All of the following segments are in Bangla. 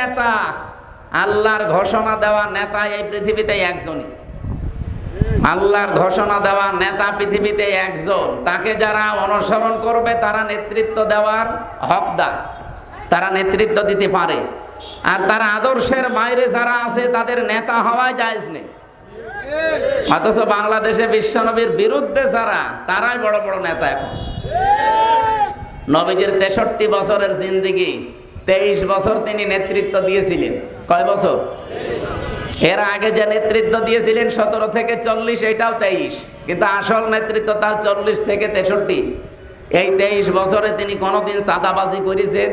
নেতা। আল্লাহর ঘোষণা দেওয়া নেতা এই পৃথিবীতে একজনই। আল্লাহর ঘোষণা দেওয়া নেতা পৃথিবীতে একজন। তাকে যারা অনুসরণ করবে, তারা নেতৃত্ব দেওয়ার হকদার। তারা নেতৃত্ব দিতে পারে। আর তারা আদর্শের বাইরে যারা আছে, তাদের নেতা হওয়াই জায়েজ নেই। অথচ বাংলাদেশে বিশ্বনবীর বিরুদ্ধে যারা, তারাই বড় বড় নেতা এখন। নবীজির তেষট্টি বছরের জিন্দিগি তেইশ বছর তিনি নেতৃত্ব দিয়েছিলেন। কয় বছর? এর আগে যে নেতৃত্ব দিয়েছিলেন সতেরো থেকে চল্লিশ, এটাও তেইশ। কিন্তু আসল নেতৃত্ব তার চল্লিশ থেকে তেষট্টি। এই তেইশ বছরে তিনি কোনোদিন সাদাবাজি করেছেন?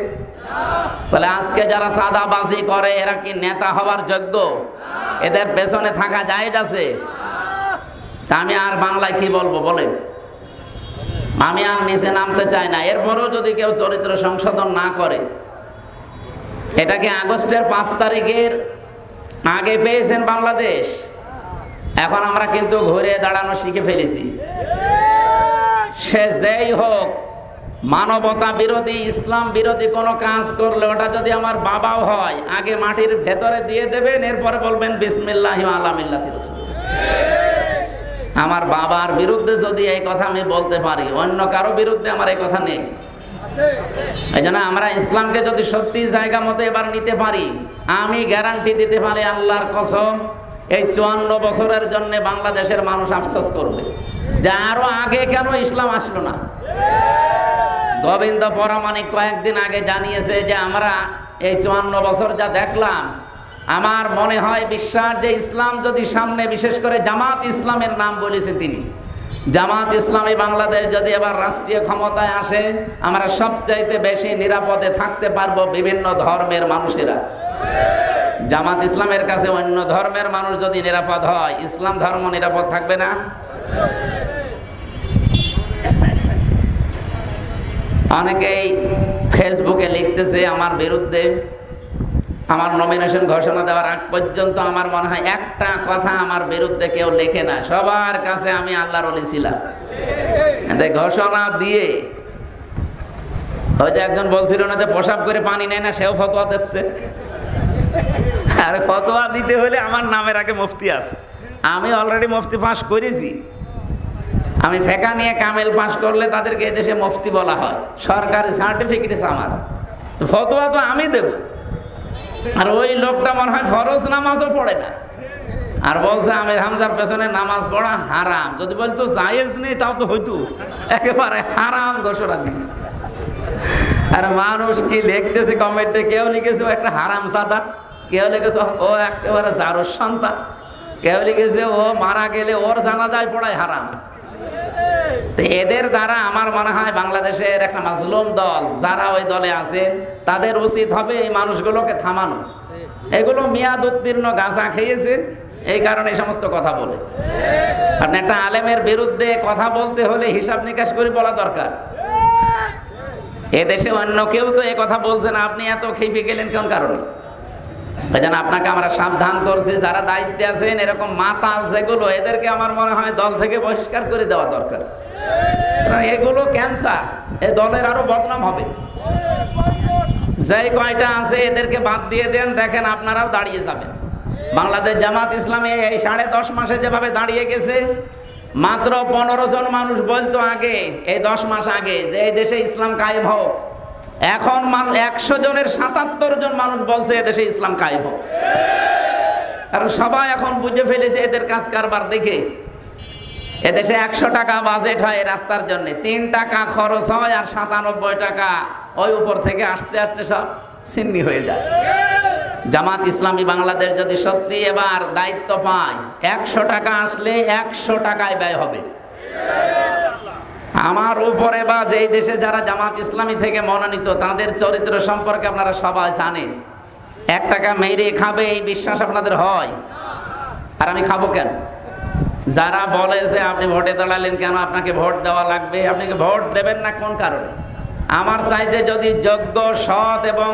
তাহলে আজকে যারা সাদাবাজি করে, এরা কি নেতা হওয়ার যোগ্য? এদের পেছনে থাকা যায় আছে? তা আমি আর বাংলায় কি বলব, বলেন। আমি আর নিচে নামতে চাই না। এরপরেও যদি কেউ চরিত্র সংশোধন না করে এটাকে আগস্টের পাঁচ তারিখের আগে পেয়েছেন বাংলাদেশ। এখন আমরা কিন্তু ঘুরে দাঁড়ানো শিখে ফেলেছি। সে যেই হোক, মানবতা বিরোধী, ইসলাম বিরোধী কোনো কাজ করলে ওটা যদি আমার বাবাও হয়, আগে মাটির ভেতরে দিয়ে দেবেন, এরপরে বলবেন, বিসমিল্লাহ আলামিল্লাতি রসুল। আমার বাবার বিরুদ্ধে যদি এই কথা আমি বলতে পারি, অন্য কারও বিরুদ্ধে আমার এই কথা নেই। এই জন্য আমরা ইসলামকে যদি সত্যি জায়গা মতো এবার নিতে পারি, আমি গ্যারান্টি দিতে পারি আল্লাহর কসম, এই চুয়ান্ন বছরের জন্য বাংলাদেশের মানুষ আফসোস করবে যে আরও আগে কেন ইসলাম আসলো না। গোবিন্দ পরামানিক কয়েকদিন আগে জানিয়েছে যে আমরা এই চুয়ান্ন বছর যা দেখলাম, আমার মনে হয় বিশ্বাস যে ইসলাম যদি সামনে বিশেষ করে জামাত ইসলামের নাম বলেছে তিনি জামাত ইসলামী বাংলাদেশ যদি এবার রাষ্ট্রীয় ক্ষমতায় আসে, আমরা সবচাইতে বেশি নিরাপদে থাকতে পারব বিভিন্ন ধর্মের মানুষেরা। জামাত ইসলামের কাছে অন্য ধর্মের মানুষ যদি নিরাপদ হয়, ইসলাম ধর্ম নিরাপদ থাকবে না? অনেকেই ফেসবুকে লিখতেছে আমার বিরুদ্ধে আমার নমিনেশন ঘোষণা দেওয়ার আগ পর্যন্ত আমার মনে হয় একটা কথা আমার বিরুদ্ধে কেউ লেখে না। সবার কাছে আমি আল্লাহর অলি ছিলাম। ঘোষণা দিয়ে যে একজন বলছিল না যে প্রসাব করে পানি নেয় না, সেও ফতোয়া দিচ্ছে। আর ফতোয়া দিতে হলে আমার নামের আগে মুফতি আছে। আমি অলরেডি মুফতি পাস করেছি। আমি ফেকা নিয়ে কামেল পাস করলে তাদেরকে এদেশে মুফতি বলা হয়। সরকারি সার্টিফিকেট আমার। ফতোয়া তো আমি দেব। আর ওই লোকটা মনে হয় ফরজ নামাজও পড়ে না। আর বলছে, আমির হামজার পেছনে নামাজ পড়া হারাম। যদি বলতো, জায়েজ নেই, তাও তো হইতো। একেবারে হারাম ঘোষণা দিয়েছে। আর মানুষ কি লিখতেছে কমেন্টে? কেউ লিখেছে, ও একটা হারাম সাদা। কেউ লিখেছে, ও একেবারে জারোর সন্তান। কেউ লিখেছে, ও মারা গেলে ওর জানা যায় পড়ায় হারাম। এদের দ্বারা আমার মনে হয় বাংলাদেশের একটা মাজলুম দল, যারা ওই দলে আছেন, তাদের উচিত হবে এই মানুষগুলোকে থামানো। এগুলো মেয়াদ উত্তীর্ণ গাঁজা খেয়েছে, এই কারণে সমস্ত কথা বলে। আপনি একটা আলেমের বিরুদ্ধে কথা বলতে হলে হিসাব নিকাশ করে বলা দরকার। এ দেশে অন্য কেউ তো এ কথা বলছে না, আপনি এত খেপে গেলেন কোন কারণে? এই আপনাকে আমরা সাবধান করছি, যারা দায়িত্বে আছেন, এরকম মাতাল যেগুলো, এদেরকে আমার মনে হয় দল থেকে বহিষ্কার করে দেওয়া দরকার। এগুলো ক্যান্সার, এ দলের আরও বদনাম হবে। যেই কয়টা আছে, এদেরকে বাদ দিয়ে দেন, দেখেন আপনারাও দাঁড়িয়ে যাবেন। বাংলাদেশ জামাত ইসলামী এই সাড়ে দশ মাসে যেভাবে দাঁড়িয়ে গেছে, মাত্র পনেরো জন মানুষ বলতো আগে, এই দশ মাস আগে যে এই দেশে ইসলাম কায়েম হোক। এখন একশো জনের সাতাত্তর জন মানুষ বলছে এদেশে ইসলাম কায়েম কারণ সবাই এখন বুঝে ফেলেছে এদের কাজ কারবার দেখে। এদেশে একশো টাকা বাজেট হয় রাস্তার জন্য। তিন টাকা খরচ হয় আর সাতানব্বই টাকা ওই উপর থেকে আসতে আসতে সব সিন্নি হয়ে যায়। জামাত ইসলামী বাংলাদেশ যদি সত্যি এবার দায়িত্ব পায়, একশো টাকা আসলে একশো টাকায় ব্যয় হবে। আমার উপরে বা যেই দেশে যারা জামাত ইসলামী থেকে মনোনীত, তাদের চরিত্র সম্পর্কে আপনারা সবাই জানেন। এক টাকা মেরে খাবে এই বিশ্বাস আপনাদের হয়। আর আমি খাব কেন? যারা বলে যে আপনি ভোটে দাঁড়ালেন কেন, আপনাকে ভোট দেওয়া লাগবে, আপনি ভোট দেবেন না কোন কারণে? আমার চাইতে যদি যোগ্য, সৎ এবং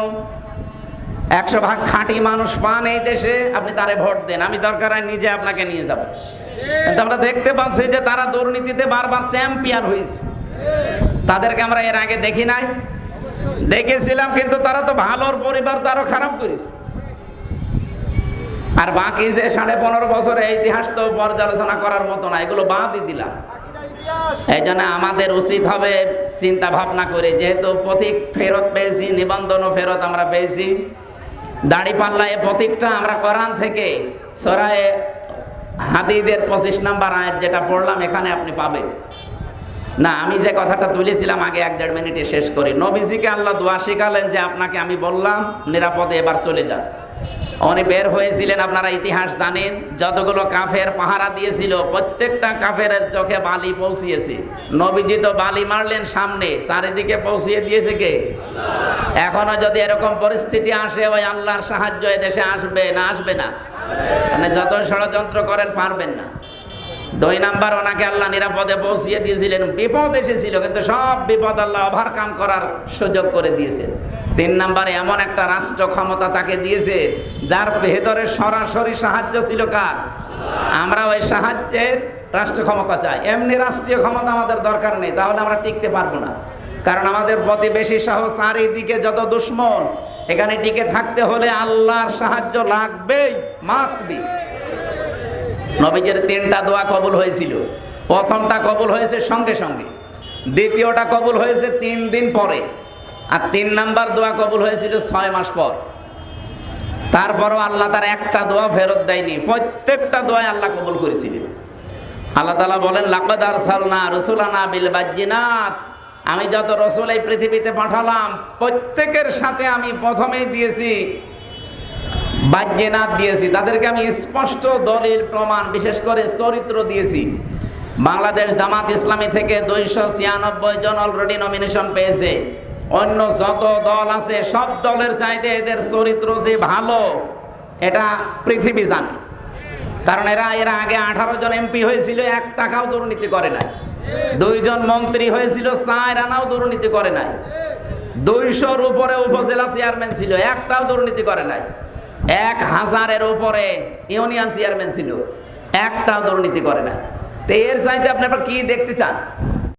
একশো ভাগ খাঁটি মানুষ পান এই দেশে, আপনি তারে ভোট দেন। আমি দরকার হয় নিজে আপনাকে নিয়ে যাব। কিন্তু আমরা দেখতে পাচ্ছি যে তারা দুর্নীতিতে বারবার চ্যাম্পিয়ন হয়েছে। তাদেরকে আমরা এর আগে দেখি নাই। দেখেছিলাম, কিন্তু তারা তো ভালোর পরিবার তো আরও খারাপ করেছে। আর বাকি যে সাড়ে পনেরো বছরের ইতিহাস তো পর্যালোচনা করার মতো না, এগুলো বাদই দিলাম। এই জন্য আমাদের উচিত হবে চিন্তা ভাবনা করে, যেহেতু পথিক ফেরত পেয়েছি, নিবন্ধনও ফেরত আমরা পেয়েছি। দাড়ি পাল্লা এ পথিকটা আমরা কোরআন থেকে সরায়ে হাদিদের পঁচিশ নাম্বার আয়াত যেটা পড়লাম, এখানে আপনি পাবেন। না, আমি যে কথাটা তুলেছিলাম আগে এক দেড় মিনিটে শেষ করি। নবীজিকে আল্লাহ দোয়া শিখালেন যে আপনাকে আমি বললাম, নিরাপদে এবার চলে যান। উনি বের হয়েছিলেন, আপনারা ইতিহাস জানেন, যতগুলো কাফের পাহারা দিয়েছিল, প্রত্যেকটা কাফের চোখে বালি পৌঁছিয়েছে। নবীজি তো বালি মারলেন সামনে, চারিদিকে পৌঁছিয়ে দিয়েছে কে? এখনও যদি এরকম পরিস্থিতি আসে, ওই আল্লাহর সাহায্য দেশে আসবে না আসবে না। মানে যত ষড়যন্ত্র করেন, পারবেন না। দুই নাম্বার ওনাকে আল্লাহ নিরাপদে পৌঁছিয়ে দিয়েছিলেন। বিপদ এসেছিল, কিন্তু সব বিপদ আল্লাহ ওভারকাম করার সুযোগ করে দিয়েছেন। তিন নাম্বারে এমন একটা রাষ্ট্র ক্ষমতা তাকে দিয়েছে, যার ভেতরে সরাসরি সাহায্য ছিল কার? আমরা ওই সাহায্যের রাষ্ট্র ক্ষমতা চাই। এমনি রাষ্ট্রীয় ক্ষমতা আমাদের দরকার নেই, তাহলে আমরা টিকতে পারব না। কারণ আমাদের প্রতিবেশী সহ চারিদিকে যত দুশ্মন, এখানে টিকে থাকতে হলে আল্লাহর সাহায্য লাগবেই মাস্ট বি নবীজের তিনটা দোয়া কবুল হয়েছিল। প্রথমটা কবুল হয়েছে সঙ্গে সঙ্গে। দ্বিতীয়টা কবুল হয়েছে তিন দিন পরে। আর তিন নাম্বার দোয়া কবুল হয়েছিল ছয় মাস পর। তারপরও আল্লাহ তার একটা দোয়া ফেরত দেয়নি। প্রত্যেকটা দোয়া আল্লাহ কবুল করেছিলেন। আল্লাহ তালা বলেন লাকদার সালনা রসুলানা বিল বাজ্জিনাথ আমি যত রসুল এই পৃথিবীতে পাঠালাম, প্রত্যেকের সাথে আমি প্রথমেই দিয়েছি বাজ্যেনাথ দিয়েছি। তাদেরকে আমি স্পষ্ট দলিল, প্রমাণ, বিশেষ করে চরিত্র দিয়েছি। বাংলাদেশ জামাত ইসলামী থেকে দুইশো ছিয়ানব্বই জন অলরেডি নমিনেশন পেয়েছে। অন্য যত দল আছে, সব দলের চাইতে এদের চরিত্র যে ভালো, এটা পৃথিবী জানে। কারণ এরা এরা আগে আঠারো জন এমপি হয়েছিল, এক টাকাও দুর্নীতি করে নাই। দুইজন মন্ত্রী হয়েছিল, চার আনাও দুর্নীতি করে নাই। দুইশোর উপরে উপজেলা চেয়ারম্যান ছিল, একটাও দুর্নীতি করে নাই। এক হাজারের উপরে ইউনিয়ন চেয়ারম্যান ছিল। একটাও দুর্নীতি করে না। তো এর চাইতে আপনি আবার কি দেখতে চান?